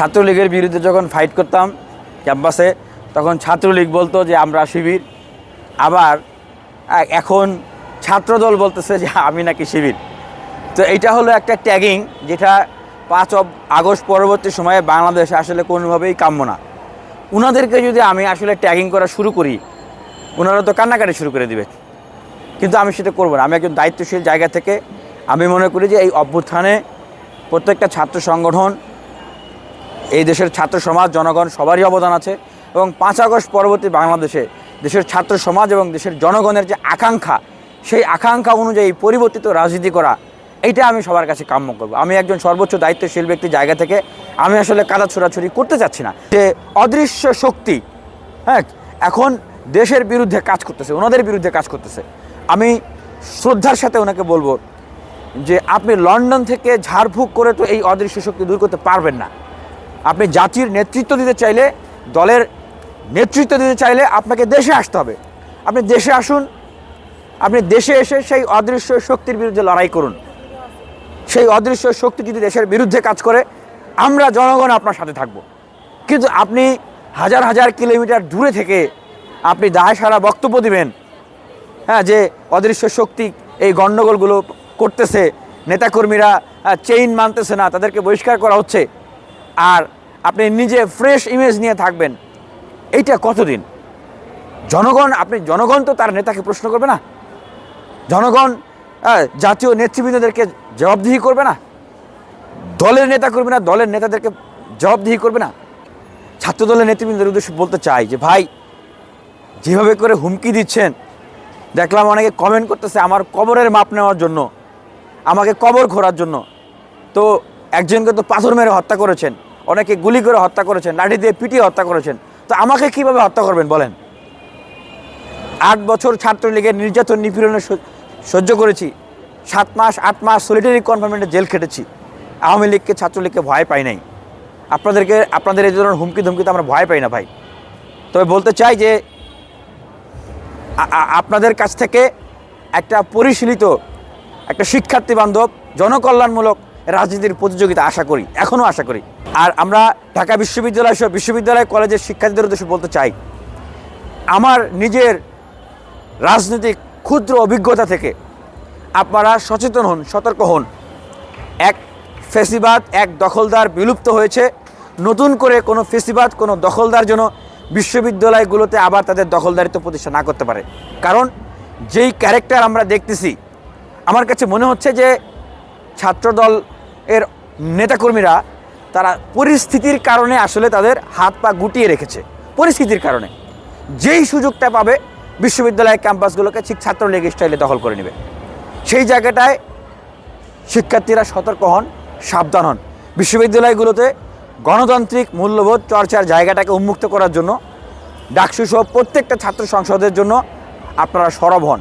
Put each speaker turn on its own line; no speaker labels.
ছাত্রলীগের বিরুদ্ধে যখন ফাইট করতাম ক্যাম্পাসে, তখন ছাত্রলীগ বলতো যে, আমরা শিবির। আবার এখন ছাত্রদল বলতেছে যে আমি নাকি শিবির। তো এটা হলো একটা ট্যাগিং যেটা পাঁচ আগস্ট পরবর্তী সময়ে বাংলাদেশে আসলে কোনোভাবেই কাম্য না। ওনাদেরকে যদি আমি আসলে ট্যাগিং করা শুরু করি ওনারা তো কান্নাকাটি শুরু করে দিবে। কিন্তু আমি সেটা করব না। আমি একজন দায়িত্বশীল জায়গা থেকে আমি মনে করি যে, এই অভ্যুত্থানে প্রত্যেকটা ছাত্র সংগঠন এই দেশের ছাত্র সমাজ, জনগণ সবারই অবদান আছে এবং পাঁচ আগস্ট পরবর্তী বাংলাদেশে দেশের ছাত্র সমাজ এবং দেশের জনগণের যে আকাঙ্ক্ষা, সেই আকাঙ্ক্ষা অনুযায়ী পরিবর্তিত রাজনীতি করা, এইটা আমি সবার কাছে কাম্য করব। আমি একজন সর্বোচ্চ দায়িত্বশীল ব্যক্তি জায়গা থেকে, আমি আসলে কাদা ছোড়াছুরি করতে চাচ্ছি না। যে অদৃশ্য শক্তি হ্যাঁ এখন দেশের বিরুদ্ধে কাজ করতেছে, ওনাদের বিরুদ্ধে কাজ করতেছে। আমি শ্রদ্ধার সাথে ওনাকে বলব যে, আপনি লন্ডন থেকে ঝাড়ফুঁক করে তো এই অদৃশ্য শক্তি দূর করতে পারবেন না। আপনি জাতির নেতৃত্ব দিতে চাইলে, দলের নেতৃত্ব দিতে চাইলে আপনাকে দেশে আসতে হবে। আপনি দেশে আসুন, আপনি দেশে এসে সেই অদৃশ্য শক্তির বিরুদ্ধে লড়াই করুন। সেই অদৃশ্য শক্তি যদি দেশের বিরুদ্ধে কাজ করে, আমরা জনগণ আপনার সাথে থাকব। কিন্তু আপনি হাজার হাজার কিলোমিটার দূরে থেকে আপনি দায় সারা বক্তব্য দিবেন হ্যাঁ যে অদৃশ্য শক্তি এই গণ্ডগোলগুলো করতেছে, নেতাকর্মীরা চেইন মানতেছে না, তাদেরকে বহিষ্কার করা হচ্ছে। আর আপনি নিজে ফ্রেশ ইমেজ নিয়ে থাকবেন। এইটা কতদিন? জনগণ, আপনি জনগণ তো তার নেতাকে প্রশ্ন করবে না। জনগণ জাতীয় নেতৃবৃন্দদেরকে জবাবদিহি করবে না। দলের নেতা করবে না, দলের নেতাদেরকে জবাবদিহি করবে না। ছাত্র দলের নেতৃবৃন্দের উদ্দেশ্যে বলতে চাই যে, ভাই, যেভাবে করে হুমকি দিচ্ছেন, দেখলাম অনেকে কমেন্ট করতেছে আমার কবরের মাপ নেওয়ার জন্য, আমাকে কবর ঘোরার জন্য। তো একজনকে তো পাথর মেরে হত্যা করেছেন। অনেকে গুলি করে হত্যা করেছেন, লাঠি দিয়ে পিটিয়ে হত্যা করেছেন। তো আমাকে কীভাবে হত্যা করবেন বলেন? আট বছর ছাত্রলীগের নির্যাতন নিপীড়নে সহ্য- করেছি। সাত মাস, আট মাস সলিটারি কনফার্মেন্টে জেল খেটেছি। আওয়ামী লীগকে, ছাত্রলীগকে ভয় পাই নাই। আপনাদেরকে, আপনাদের এই ধরনের হুমকি ধুমকিতে আমরা ভয় পাই না ভাই। তবে বলতে চাই যে আপনাদের কাছ থেকে একটা পরিশীলিত, একটা শিক্ষার্থী বান্ধব, জনকল্যাণমূলক রাজনীতির প্রতিযোগিতা আশা করি, এখনও আশা করি। আর আমরা ঢাকা বিশ্ববিদ্যালয় সহ বিশ্ববিদ্যালয় কলেজের শিক্ষার্থীদের উদ্দেশ্যে বলতে চাই, আমার নিজের রাজনৈতিক ক্ষুদ্র অভিজ্ঞতা থেকে আপনারা সচেতন হন, সতর্ক হন। এক ফেসিবাদ, এক দখলদার বিলুপ্ত হয়েছে। নতুন করে কোনো ফেসিবাদ, কোনো দখলদার যেন বিশ্ববিদ্যালয়গুলোতে আবার তাদের দখলদারিত্ব প্রতিষ্ঠা না করতে পারে। কারণ যেই ক্যারেক্টার আমরা দেখতেছি, আমার কাছে মনে হচ্ছে যে ছাত্রদল এর নেতাকর্মীরা তারা পরিস্থিতির কারণে আসলে তাদের হাত পা গুটিয়ে রেখেছে। পরিস্থিতির কারণে। যেই সুযোগটা পাবে বিশ্ববিদ্যালয়ের ক্যাম্পাসগুলোকে ঠিক ছাত্রলীগ স্টাইলে দখল করে নেবে। সেই জায়গাটায় শিক্ষার্থীরা সতর্ক হন, সাবধান হন। বিশ্ববিদ্যালয়গুলোতে গণতান্ত্রিক মূল্যবোধ চর্চার জায়গাটাকে উন্মুক্ত করার জন্য, ডাকসু সহ প্রত্যেকটা ছাত্র সংসদের জন্য আপনারা সরব হন।